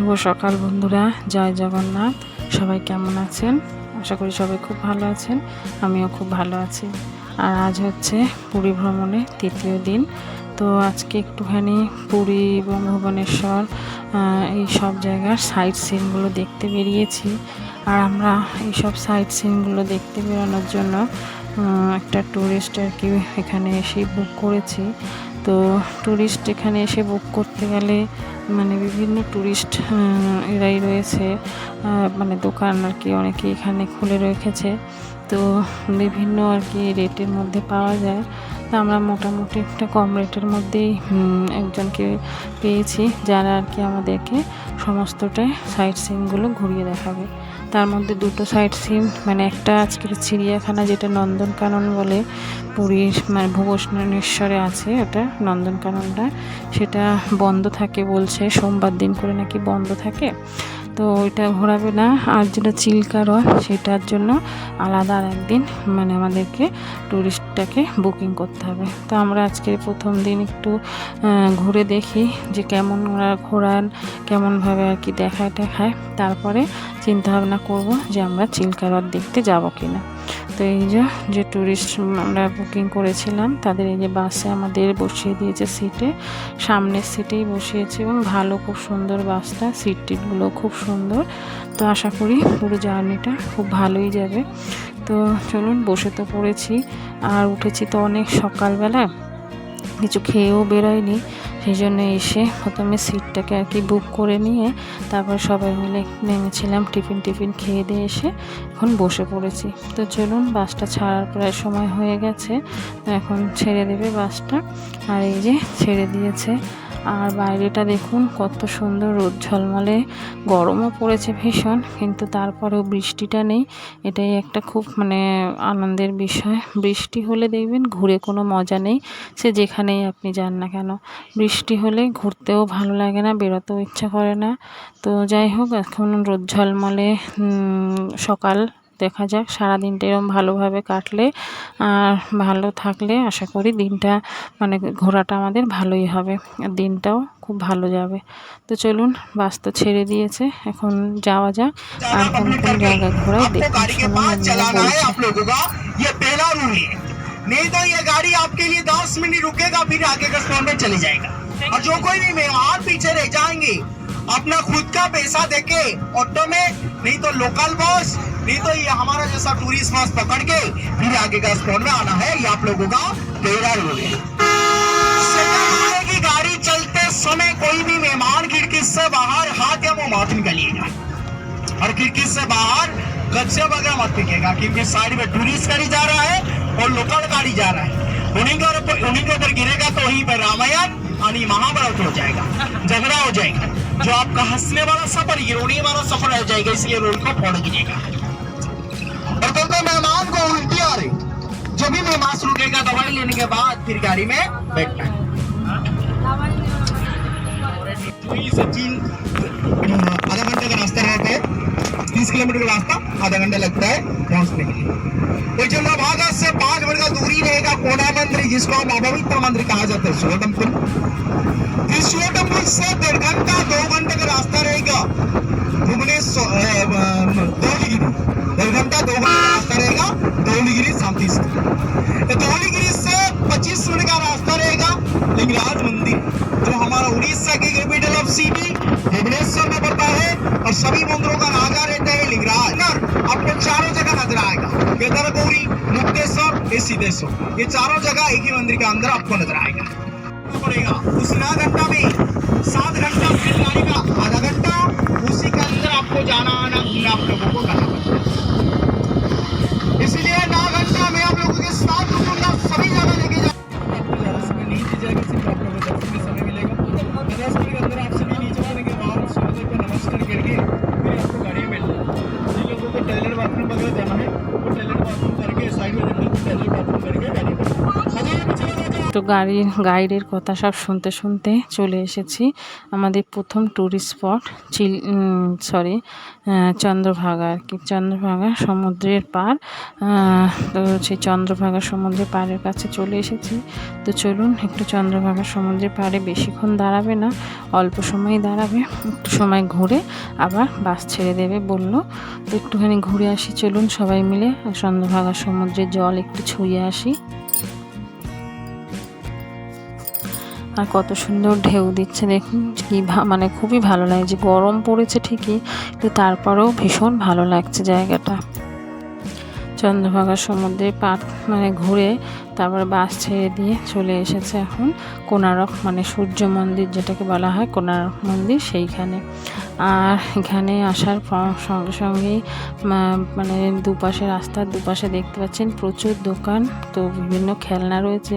শুভ সকাল বন্ধুরা, জয় জগন্নাথ। সবাই কেমন আছেন? আশা করি সবাই খুব ভালো আছেন, আমিও খুব ভালো আছি। আর আজ হচ্ছে পুরী ভ্রমণের তৃতীয় দিন। তো আজকে একটুখানি পুরী এবং ভুবনেশ্বর এই সব জায়গার সাইট সিনগুলো দেখতে বেরিয়েছি। আর আমরা এই সব সাইট সিনগুলো দেখতে বেরোনোর জন্য একটা ট্যুরিস্ট আর কি এখানে এসেই বুক করেছি। তো ট্যুরিস্ট এখানে এসে বুক করতে গেলে মানে বিভিন্ন ট্যুরিস্ট এরাই রয়েছে। মানে দোকান আর কি অনেকে এখানে খুলে রেখেছে। তো বিভিন্ন আর কি রেটের মধ্যে পাওয়া যায়। তো আমরা মোটামুটি একটা কম রেটের মধ্যেই একজনকে পেয়েছি, যারা আর কি আমাদেরকে সমস্তটাই সাইট সিনগুলো ঘুরিয়ে দেখাবে। তার মধ্যে দুটো সাইড সিন মানে একটা আজকের চিড়িয়াখানা যেটা নন্দনকানন বলে পুরীর মানে ভুবনেশ্বরে আছে ওটা, নন্দনকাননটা। সেটা বন্ধ থাকে বলছে, সোমবার দিন করে নাকি বন্ধ থাকে। তো ওইটা ঘোরাবে না, আর যেটা চিল্কা রয় সেটার জন্য আলাদা আর একদিন মানে আমাদেরকে ট্যুরিস্টটাকে বুকিং করতে হবে। তো আমরা আজকে প্রথম দিন একটু ঘুরে দেখি যে কেমন ওরা ঘোরান, কেমনভাবে আর কি দেখায় টেখায় তারপরে চিন্তা ভাবনা করব যে আমরা চিল্কা হ্রদ দেখতে যাব কি না তো এই যে যে ট্যুরিস্ট আমরা বুকিং করেছিলাম, তাদের এই যে বাসে আমাদের বসিয়ে দিয়েছে সিটে সামনের সিটেই বসিয়েছে এবং ভালো খুব সুন্দর বাসটা সিট টিটগুলো খুব সুন্দর। তো আশা করি পুরো জার্নিটা খুব ভালোই যাবে। তো চলুন, বসে তো পড়েছি। আর উঠেছি তো অনেক সকালবেলা কিছু খেয়েও বেরোয়নি। সেই জন্য এসে প্রথমে সিটটাকে আর কি বুক করে নিয়ে তারপর সবাই মিলে নেমেছিলাম, টিফিন টিফিন খেয়ে দিয়ে এসে এখন বসে পড়েছি। তো চলুন, বাসটা ছাড়ার প্রায় সময় হয়ে গেছে। এখন ছেড়ে দেবে বাসটা। আর এই যে ছেড়ে দিয়েছে আর বাইরেটা দেখুন, কত সুন্দর রোদ ঝলমলে। গরমও পড়েছে ভীষণ, কিন্তু তারপরেও বৃষ্টিটা নেই। এটাই একটা খুব মানে আনন্দের বিষয়। বৃষ্টি হলে দেখবেন ঘুরে কোনো মজা নেই, সে যেখানেই আপনি যান না কেন। বৃষ্টি হলে ঘুরতেও ভালো লাগে না, বেরোতেও ইচ্ছা করে না। তো যাই হোক, এখন রোদ ঝলমলে সকাল দেখা যাক সারাদিনটা এরকম ভালোভাবে কাটলে আর ভালো থাকলে আশা করি দিনটা মানে ঘোরাটা আমাদের ভালোই হবে আর দিনটাও খুব ভালো যাবে তো চলুন বাস তো ছেড়ে দিয়েছে এখন যাওয়া যাক আর কোন কোন জায়গা ঘোরায় आपको দেখুন गाड़ी के শুনুন पास অন্যরা चलाना है বলছে आप लोगों का ये पहला रूल है नहीं तो ये गाड़ी आपके लिए 10 मिनट रुकेगा फिर आगे का स्टॉप में चले जाएगा और जो कोई भी मेहमान पीछे रह जाएंगे अपना खुद का पैसा देके ऑटो में, नहीं तो लोकल बस नहीं तो ये हमारा जैसा टूरिस्ट बस पकड़ के फिर आगे का स्टॉप में आना है। ये आप लोगों का पहला रूल कि गाड़ी चलते समय कोई भी मेहमान खिड़की से बाहर हाथ या मुँह मत निकलिएगा। और खिड़की से बाहर गच्चे वगैरह मत फेंकेगा क्योंकि साइड में टूरिस्ट गाड़ी जा रहा है और लोकल गाड़ी जा रहा है। उन्हीं के ऊपर, उन्हीं के ऊपर गिरेगा तो वहीं पर रामायण, यानी महाभारत हो जाएगा। झगड़ा हो जाएगा। जो आपका हंसने वाला सफ़र ये रोने वाला सफ़र रह जाएगा इसलिए रोड को फोड़ दीजिएगा और तो मेहमान को उल्टी आ रही। जो भी मेहमान रुकेगा दवाई लेने के बाद फिर गाड़ी में बैठना है। आधा घंटे का रास्ता रहते है तीस किलोमीटर का रास्ता आधा घंटा लगता है पहुँचने के लिए। तो चंद्रभागा से पाँच मिनट का दूरी रहेगा कोना मंदिर जिसको हम अपवित्र मंदिर कहा जाता है शिव टेंपल इस शिव टेंपल से डेढ़ घंटा, दो घंटे का रास्ता रहेगा भुवनेश्वर धौलीगिरी। डेढ़ घंटा, दो घंटे का रास्ता रहेगा धौलीगिरी शांति से तो धौलीगिरी से 25 मिनट का रास्ता रहेगा लिंगराज मंदिर ये सिद्धेश्वर ये चारों जगह एक ही मंदिर के अंदर आपको नजर आएगा पड़ेगा उस आधा গাড়ির গাইডের কথা সব শুনতে শুনতে চলে এসেছি। আমাদের প্রথম ট্যুরিস্ট স্পট চিল সরি চন্দ্রভাগা আর কি। চন্দ্রভাগা সমুদ্রের পার তো সেই চন্দ্রভাগা সমুদ্রের পাড়ের কাছে চলে এসেছি। তো চলুন একটু চন্দ্রভাগা সমুদ্রের পাড়ে বেশিক্ষণ দাঁড়াবে না, অল্প সময় দাঁড়াবে। একটু সময় ঘুরে আবার বাস ছেড়ে দেবে বলল। তো একটুখানি ঘুরে আসি, চলুন সবাই মিলে। চন্দ্রভাগা সমুদ্রের জল একটু ছুঁয়ে আসি। আর কত সুন্দর ঢেউ দিচ্ছে, দেখুন, কি মানে খুবই ভালো লাগছে গরম পড়েছে ঠিকই, কিন্তু তারপরেও ভীষণ ভালো লাগছে জায়গাটা। চন্দ্রভাগা সমুদ্রে পাট মানে ঘুরে তারপর বাস ছেড়ে দিয়ে চলে এসেছে এখন কোনারক মানে সূর্য মন্দির যেটাকে বলা হয় কোনারক মন্দির সেইখানে। আর এখানে আসার সঙ্গে সঙ্গেই মানে দুপাশে রাস্তার দুপাশে দেখতে পাচ্ছেন প্রচুর দোকান, তো বিভিন্ন খেলনা রয়েছে।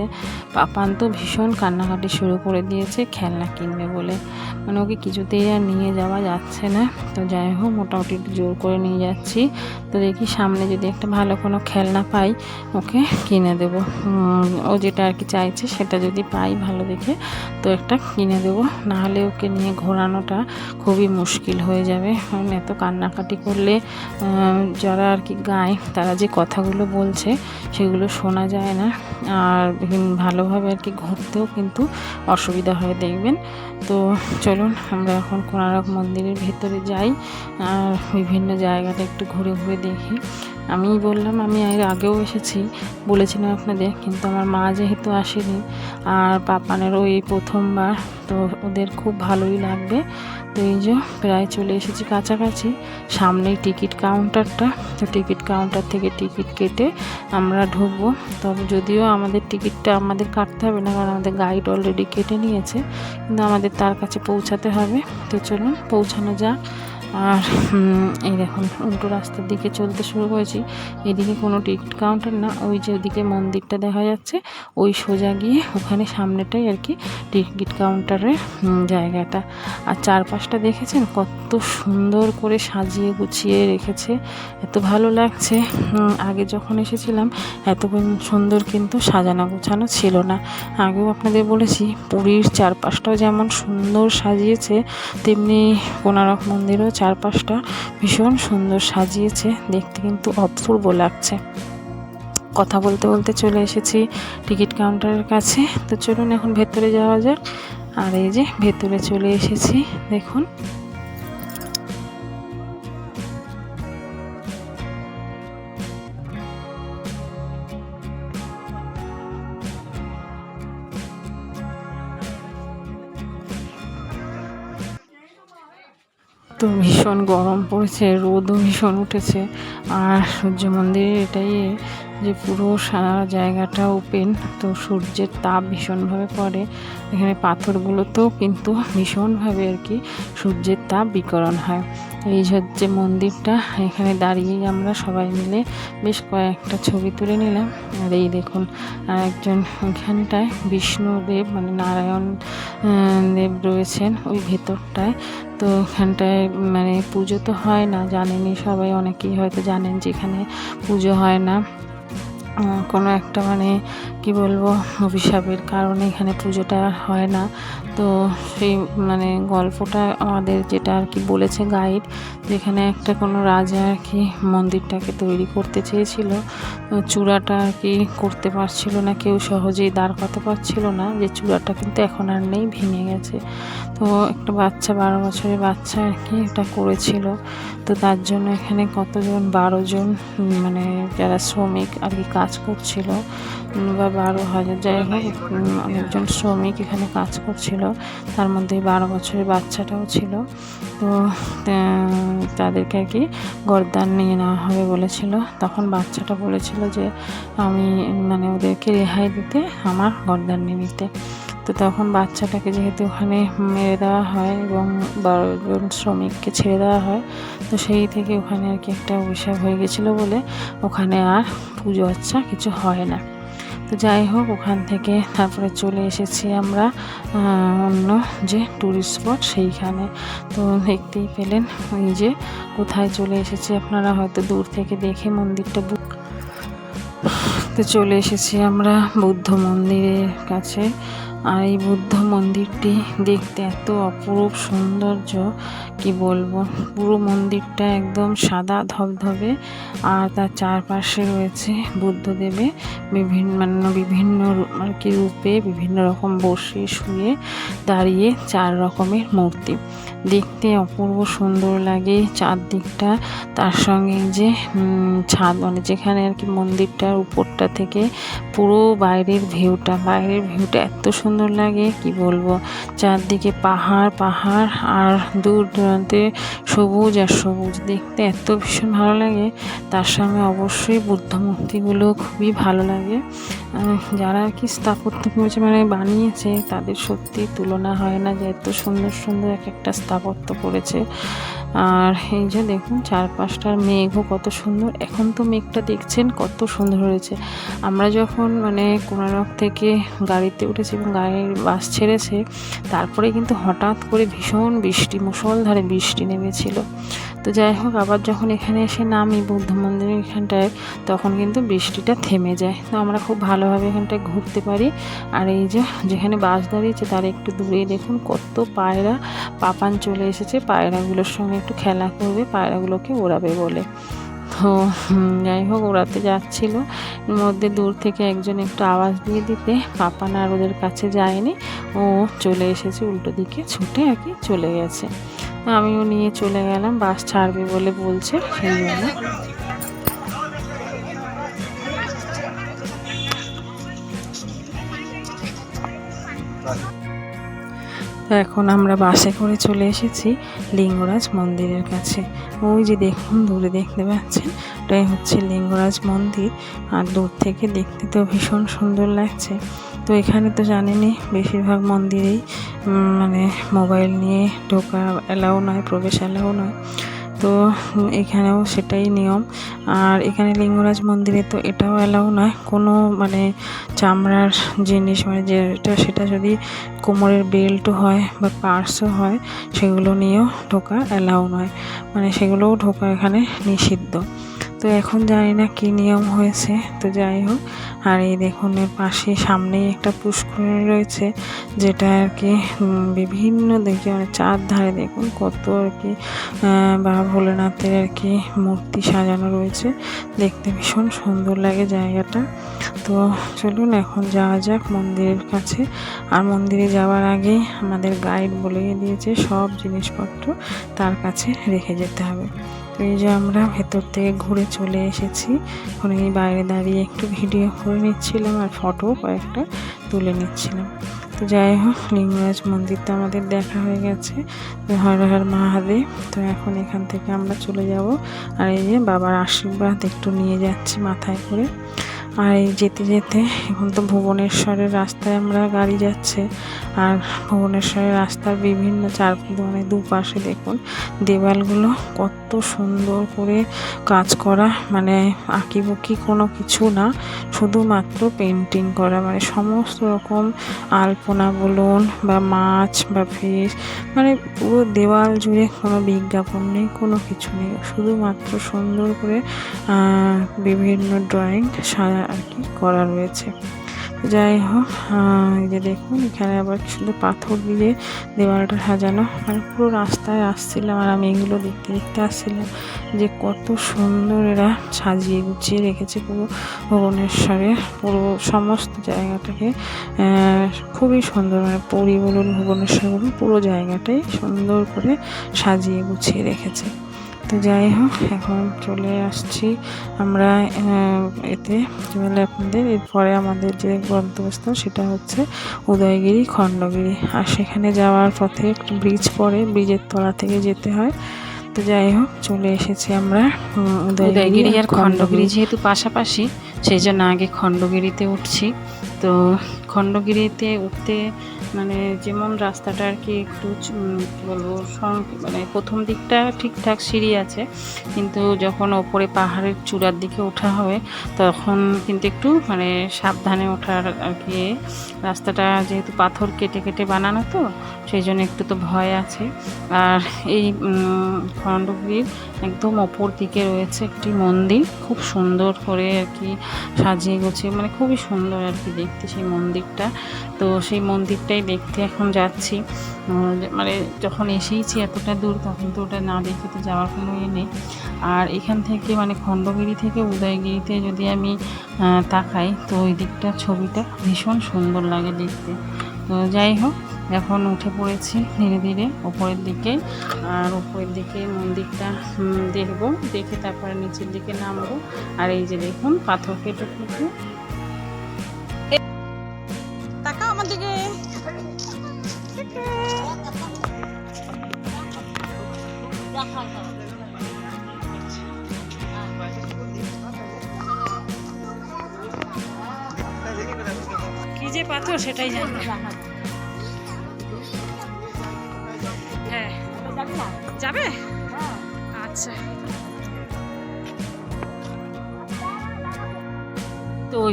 পাপান তো ভীষণ কান্নাকাটি শুরু করে দিয়েছে, খেলনা কিনবে বলে। মানে ওকে কিছুতেই আর নিয়ে যাওয়া যাচ্ছে না। তো যাই হোক, মোটামুটি একটু জোর করে নিয়ে যাচ্ছি। তো দেখি সামনে যদি একটা ভালো কোনো খেলনা পাই, ওকে কিনে দেবো। ও যেটা আর কি চাইছে সেটা যদি পাই ভালো দেখে, তো একটা কিনে দেবো। নাহলে ওকে নিয়ে ঘোরানোটা খুবই মুশকিল হয়ে যাবে। এত কান্নাকাটি করলে যারা আর কি গায়, তারা যে কথাগুলো বলছে সেগুলো শোনা যায় না। আর ভালোভাবে আর কি ঘুরতেও কিন্তু অসুবিধা হয়, দেখবেন। তো চলুন, আমরা এখন কোনারক মন্দিরের ভেতরে যাই, আর বিভিন্ন জায়গাটা একটু ঘুরে ঘুরে দেখি। আমি বললাম, আমি এর আগেও এসেছি। বলেছিলাম আপনাদের, কিন্তু আমার মা যেহেতু আসেনি, আর পাপানেরও এই প্রথমবার, তো ওদের খুব ভালোই লাগবে। তো এই যে প্রায় চলে এসেছি কাছাকাছি, সামনেই টিকিট কাউন্টারটা। তো টিকিট কাউন্টার থেকে টিকিট কেটে আমরা ঢুকবো। তবে যদিও আমাদের টিকিটটা আমাদের কাটতে হবে না, কারণ আমাদের গাইড অলরেডি কেটে নিয়েছে, কিন্তু আমাদের তার কাছে পৌঁছাতে হবে। তো চলুন, পৌঁছানো যাক। আর এই দেখুন, উল্টো রাস্তার দিকে চলতে শুরু করেছি। এদিকে কোনো টিকিট কাউন্টার না, ওই যে ওদিকে মন্দিরটা দেখা যাচ্ছে। ওই সোজা গিয়ে ওখানে সামনেটাই আর কি টিকিট কাউন্টারের জায়গাটা। আর চারপাশটা দেখেছেন? কত সুন্দর করে সাজিয়ে গুছিয়ে রেখেছে। এত ভালো লাগছে। আগে যখন এসেছিলাম এত সুন্দর কিন্তু সাজানো গোছানো ছিল না। আগেও আপনাদের বলেছি, পুরীর চারপাশটাও যেমন সুন্দর সাজিয়েছে, তেমনি কোনারক মন্দিরও চারপাশটা ভীষণ সুন্দর সাজিয়েছে, দেখতে কিন্তু অপূর্ব লাগছে। কথা বলতে বলতে চলে এসেছি টিকিট কাউন্টারের কাছে। তো চলুন এখন ভেতরে যাওয়া যাক। আর এই যে ভেতরে চলে এসেছি, দেখুন। তো ভীষণ গরম পড়েছে, রোদও ভীষণ উঠেছে। আর সূর্য মন্দিরের এটাই যে পুরো সারা জায়গাটা ওপেন তো সূর্যের তাপ ভীষণভাবে পড়ে। এখানে পাথরগুলোতেও কিন্তু ভীষণভাবে আর কি সূর্যের তাপ বিকরণ হয়। এই হচ্ছে মন্দিরটা, এখানে দাঁড়িয়েই আমরা সবাই মিলে বেশ কয়েকটা ছবি তুলে নিলাম। আর এই দেখুন, আর একজন এখানটায় বিষ্ণুদেব মানে নারায়ণ দেব রয়েছেন ওই ভেতরটায়। তো এখানটায় মানে পুজো তো হয় না জানেনি সবাই, অনেকেই হয়তো জানেন যে এখানে পুজো হয় না। কোনো একটা মানে কি বলব, অভিশাপের কারণে এখানে পুজোটা হয় না। তো সেই মানে গল্পটা আমাদের যেটা আর কি বলেছে গাইড যেখানে একটা কোনো রাজা আর কি মন্দিরটাকে তৈরি করতে চেয়েছিল। চূড়াটা আর কি করতে পারছিল না, কেউ সহজেই দাঁড় করাতে পারছিল না, যে চূড়াটা কিন্তু এখন আর নেই, ভেঙে গেছে। তো একটা বাচ্চা, বারো বছরের বাচ্চা আর কি এটা করেছিল। তো তার জন্য এখানে কতজন বারোজন মানে যারা শ্রমিক আর কি কাজ করছিল। বা বারো হাজার, যাই হোক অনেকজন শ্রমিক এখানে কাজ করছিল। তার মধ্যে বারো বছরের বাচ্চাটাও ছিল। তো, তাদেরকে আর কি গরদান নিয়ে নেওয়া হবে বলেছিল। তখন বাচ্চাটা বলেছিল যে, আমি মানে ওদেরকে রেহাই দিতে আমার গরদান নিয়ে নিতে। তো তখন বাচ্চাটাকে যেহেতু ওখানে মেরে দেওয়া হয় এবং বারোজন শ্রমিককে ছেড়ে দেওয়া হয়, তো সেই থেকে ওখানে আর কি একটা অভিশাপ হয়ে গেছিল বলে ওখানে আর পুজো আচ্ছা কিছু হয় না। তো যাই হোক, ওখান থেকে তারপরে চলে এসেছি আমরা অন্য যে ট্যুরিস্ট স্পট সেইখানে। তো দেখতেই পেলেন ওই যে কোথায় চলে এসেছি, আপনারা হয়তো দূর থেকে দেখে মন্দিরটা বুক তো চলে এসেছি আমরা বুদ্ধ মন্দিরের কাছে। আর এই বুদ্ধ মন্দিরটি দেখতে এত অপরূপ সৌন্দর্য, কি বলব? পুরো মন্দিরটা একদম সাদা ধবধবে আর তার চারপাশে রয়েছে বুদ্ধদেবে বিভিন্ন মানে বিভিন্ন আর কি রূপে বিভিন্ন রকম বসে শুয়ে দাঁড়িয়ে চার রকমের মূর্তি। দেখতে অপূর্ব সুন্দর লাগে চারদিকটা। তার সঙ্গে যে ছাদ মানে যেখানে আর কি মন্দিরটার উপরটা থেকে পুরো বাইরের ভিউটা বাইরের ভিউটা এত সুন্দর লাগে, কি বলব? চারদিকে পাহাড় পাহাড় আর দূর দূরান্তে সবুজ আর সবুজ দেখতে এত ভীষণ ভালো লাগে। তার সঙ্গে অবশ্যই বুদ্ধ মূর্তিগুলো খুবই ভালো লাগে। যারা আর কি স্থাপত্য করেছে মানে বানিয়েছে, তাদের সত্যি তুলনা হয় না যে এত সুন্দর সুন্দর এক একটা স্থাপত্য করেছে। আর এই যে দেখুন, চারপাশটার মেঘও কত সুন্দর। এখন তো মেঘটা দেখছেন, কত সুন্দর হয়েছে। আমরা যখন মানে কোনারক থেকে গাড়িতে উঠেছি এবং গাড়ির বাস ছেড়েছে, তারপরে কিন্তু হঠাৎ করে ভীষণ বৃষ্টি, মুষলধারে বৃষ্টি নেমেছিল। তো যাই হোক, আবার যখন এখানে এসে নামি বুদ্ধ মন্দিরের এখানটায়, তখন কিন্তু বৃষ্টিটা থেমে যায়। তো আমরা খুব ভালোভাবে এখানটায় ঘুরতে পারি। আর এই যে, যেখানে বাস দাঁড়িয়েছে, তার একটু দূরেই দেখুন, কত পায়রা, পাপান চলে এসেছে। পায়রাগুলোর সঙ্গে একটু খেলা করবে, পায়রাগুলোকে ওড়াবে বলে। তো যাই হোক, ওড়াতে যাচ্ছিল। মধ্যে দূর থেকে একজন একটু আওয়াজ দিয়ে দিতে। পাপান আর ওদের কাছে যায়নি। ও চলে এসেছে, উল্টো দিকে ছুটে আর কি চলে গেছে। আমিও নিয়ে চলে গেলাম, বাস ছাড়বে বলে বলছে, সেই জন্য। এখন আমরা বাসে করে চলে এসেছি লিঙ্গরাজ মন্দিরের কাছে। ওই যে দেখুন, দূরে দেখতে পাচ্ছেন, ওটাই হচ্ছে লিঙ্গরাজ মন্দির। আর দূর থেকে দেখতে তো ভীষণ সুন্দর লাগছে। তো এখানে তো জানেনই, বেশিরভাগ মন্দিরেই মানে মোবাইল নিয়ে ঢোকা অ্যালাউ নয়, প্রবেশ অ্যালাউ নয়। তো এখানেও সেটাই নিয়ম। আর এখানে লিঙ্গরাজ মন্দিরে তো এটাও অ্যালাউ নয়। কোনো মানে চামড়ার জিনিস মানে যেটা, সেটা যদি কোমরের বেল্টও হয় বা পার্সও হয়, সেগুলো নিয়েও ঢোকা অ্যালাউ নয়। মানে সেগুলোও ঢোকা এখানে নিষিদ্ধ। তো এখন জানি না কী নিয়ম হয়েছে। তো যাই হোক, আর এই দেখুন, এর পাশে সামনেই একটা পুষ্করিণী রয়েছে, যেটা আর কি বিভিন্ন দেখে মানে চার ধারে দেখুন, কত আর কি বাবা ভোলেনাথের আর কি মূর্তি সাজানো রয়েছে। দেখতে ভীষণ সুন্দর লাগে জায়গাটা। তো চলুন এখন যাওয়া যাক মন্দিরের কাছে। আর মন্দিরে যাওয়ার আগেই আমাদের গাইড বলে দিয়েছে, সব জিনিসপত্র তার কাছে রেখে যেতে হবে। তো এই যে আমরা ভেতর থেকে ঘুরে চলে এসেছি। ওখানে বাইরে দাঁড়িয়ে একটু ভিডিও করে নিচ্ছিলাম আর ফটো কয়েকটা তুলে নিচ্ছিলাম। তো যাই হোক, লিঙ্গরাজ মন্দির তো আমাদের দেখা হয়ে গেছে। হর হর মহাদেব, তো এখন এখান থেকে আমরা চলে যাব। আর এই যে বাবার আশীর্বাদ একটু নিয়ে যাচ্ছি মাথায় করে। আর এই যেতে যেতে এখন তো ভুবনেশ্বরের রাস্তায় আমরা গাড়ি যাচ্ছে। আর ভুবনেশ্বরের রাস্তার বিভিন্ন চার মানে দুপাশে দেখুন, দেওয়ালগুলো কত সুন্দর করে কাজ করা। মানে আঁকিবুকি কোনো কিছু না, শুধুমাত্র পেন্টিং করা। মানে সমস্ত রকম আলপনা বলুন বা মাছ বা ফিশ মানে পুরো দেওয়াল জুড়ে কোনো বিজ্ঞাপন নেই, কোনো কিছু নেই। শুধুমাত্র সুন্দর করে বিভিন্ন ড্রয়িং সাজা আর কি করা রয়েছে। যাই হোক এই যে দেখুন, এখানে আবার শুধু পাথর দিয়ে দেওয়ালটা সাজানো। মানে পুরো রাস্তায় আসছিলাম আর আমি এগুলো দেখতে দেখতে আসছিলাম যে কত সুন্দর এরা সাজিয়ে গুছিয়ে রেখেছে পুরো ভুবনেশ্বরে। পুরো সমস্ত জায়গাটাকে খুবই সুন্দর মানে পুরী বলুন ভুবনেশ্বর বলুন, পুরো জায়গাটাই সুন্দর করে সাজিয়ে গুছিয়ে রেখেছে। তো যাই হোক এখন চলে আসছি আমরা এতে বলে আপনাদের। এরপরে আমাদের যে গন্তব্যস্থল সেটা হচ্ছে উদয়গিরি খণ্ডগিরি। আর সেখানে যাওয়ার পথে একটু ব্রিজ পড়ে ব্রিজের তলা থেকে যেতে হয়। তো যাই হোক চলে এসেছি আমরা উদয়গিরি আর খণ্ডগিরি যেহেতু পাশাপাশি সেই জন্য আগে খণ্ডগিরিতে উঠছি। তো খণ্ডগিরিতে উঠতে মানে যেমন রাস্তাটা আর কি একটু কী বলব মানে প্রথম দিকটা ঠিকঠাক সিঁড়ি আছে কিন্তু যখন ওপরে পাহাড়ের চূড়ার দিকে ওঠা হবে তখন কিন্তু একটু মানে সাবধানে ওঠার আর কি রাস্তাটা যেহেতু পাথর কেটে কেটে বানানো তো সেই জন্য একটু তো ভয় আছে। আর এই উম, খণ্ডগিরির একদম অপর দিকে রয়েছে একটি মন্দির খুব সুন্দর করে আর কি সাজিয়ে গুছিয়ে মানে খুবই সুন্দর আর কি দেখতে সেই মন্দিরটা। তো সেই মন্দিরটাই দেখতে এখন যাচ্ছি। মানে যখন এসেইছি এতটা দূর, তখন তো ওটা না দেখে তো যাওয়ার কোনো ইয়ে নেই। আর এখান থেকে মানে খণ্ডগিরি থেকে উদয়গিরিতে যদি আমি তাকাই, তো ওই দিকটা ছবিটা ভীষণ সুন্দর লাগে দেখতে। তো যাই হোক, এখন উঠে পড়েছি ধীরে ধীরে ওপরের দিকে। আর ওপরের দিকে মন্দিরটা দেখব, দেখে তারপরে নিচের দিকে নামবো। আর এই যে দেখুন, পাথর কেটে কেটে তাকাও আমার দিকে। কি যে পাথর সেটাই জানি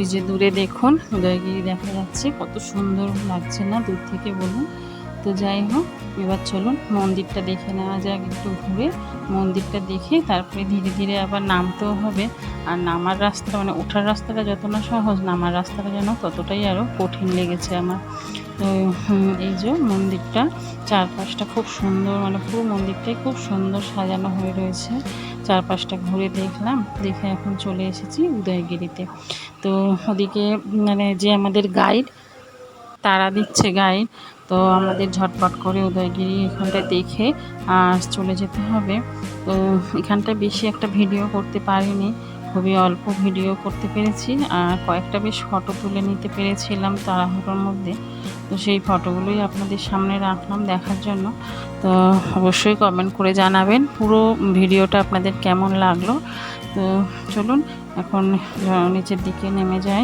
ওই যে দূরে দেখুন, উদয়গিরি দেখা যাচ্ছে, কত সুন্দর লাগছে না দূর থেকে বলুন। তো যাই হোক, এবার চলুন, মন্দিরটা দেখে নেওয়া যাক একটু ঘুরে। মন্দিরটা দেখে তারপরে ধীরে ধীরে আবার নামতেও হবে। আর নামার রাস্তা মানে ওঠার রাস্তাটা যত না সহজ, নামার রাস্তাটা যেন ততটাই আরও কঠিন লেগেছে আমার। তো এই যে মন্দিরটা, চারপাশটা খুব সুন্দর মানে পুরো মন্দিরটাই খুব সুন্দর সাজানো হয়ে রয়েছে। চারপাশটা ঘুরে দেখলাম, দেখে এখন চলে এসেছি উদয়গিরিতে। তো ওদিকে মানে যে আমাদের গাইড তারা দিচ্ছে গাইড তো আমাদের ঝটপট করে উদয়গিরি এখানটায় দেখে আর চলে যেতে হবে। তো এখানটায় বেশি একটা ভিডিও করতে পারিনি, খুবই অল্প ভিডিও করতে পেরেছি আর কয়েকটা বেশ ফটো তুলে নিতে পেরেছিলাম তাড়াহুড়োর মধ্যে। তো সেই ফটোগুলোই আপনাদের সামনে রাখলাম দেখার জন্য। তো অবশ্যই কমেন্ট করে জানাবেন পুরো ভিডিওটা আপনাদের কেমন লাগল। তো চলুন, এখন নিচের দিকে নেমে যাই।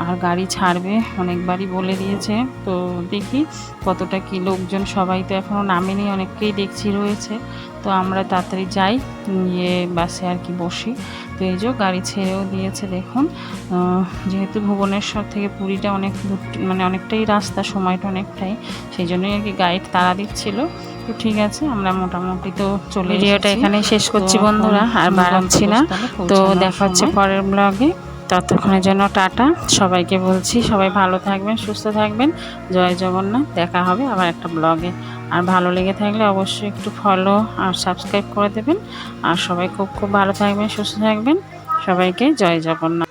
আর গাড়ি ছাড়বে অনেকবারই বলে দিয়েছে। তো দেখি কতটা কি লোকজন, সবাই তো এখনও নামেনি, অনেককেই দেখছি রয়েছে। তো আমরা তাড়াতাড়ি যাই গিয়ে বাসে আর কি বসি। তো এই যে গাড়ি ছেড়েও দিয়েছে দেখুন। যেহেতু ভুবনেশ্বর থেকে পুরীটা অনেক দূর মানে অনেকটাই রাস্তা সময়টা অনেকটাই সেই জন্যই আর কি গাইড তাড়া দিচ্ছিল। তো ঠিক আছে আমরা মোটামুটি তো চলে ভিডিওটা। এখানেই শেষ করছি বন্ধুরা আর বাড়াচ্ছি না। তো দেখা হচ্ছে পরের ব্লগে ততক্ষণের জন্য টাটা সবাইকে বলছি সবাই ভালো থাকবেন সুস্থ থাকবেন। জয় জগন্নাথ দেখা হবে আবার একটা ব্লগে আর ভালো লেগে থাকলে অবশ্যই একটু ফলো আর সাবস্ক্রাইব করে দেবেন। আর সবাই খুব খুব ভালো থাকবেন, সুস্থ থাকবেন। সবাইকে জয় জগন্নাথ।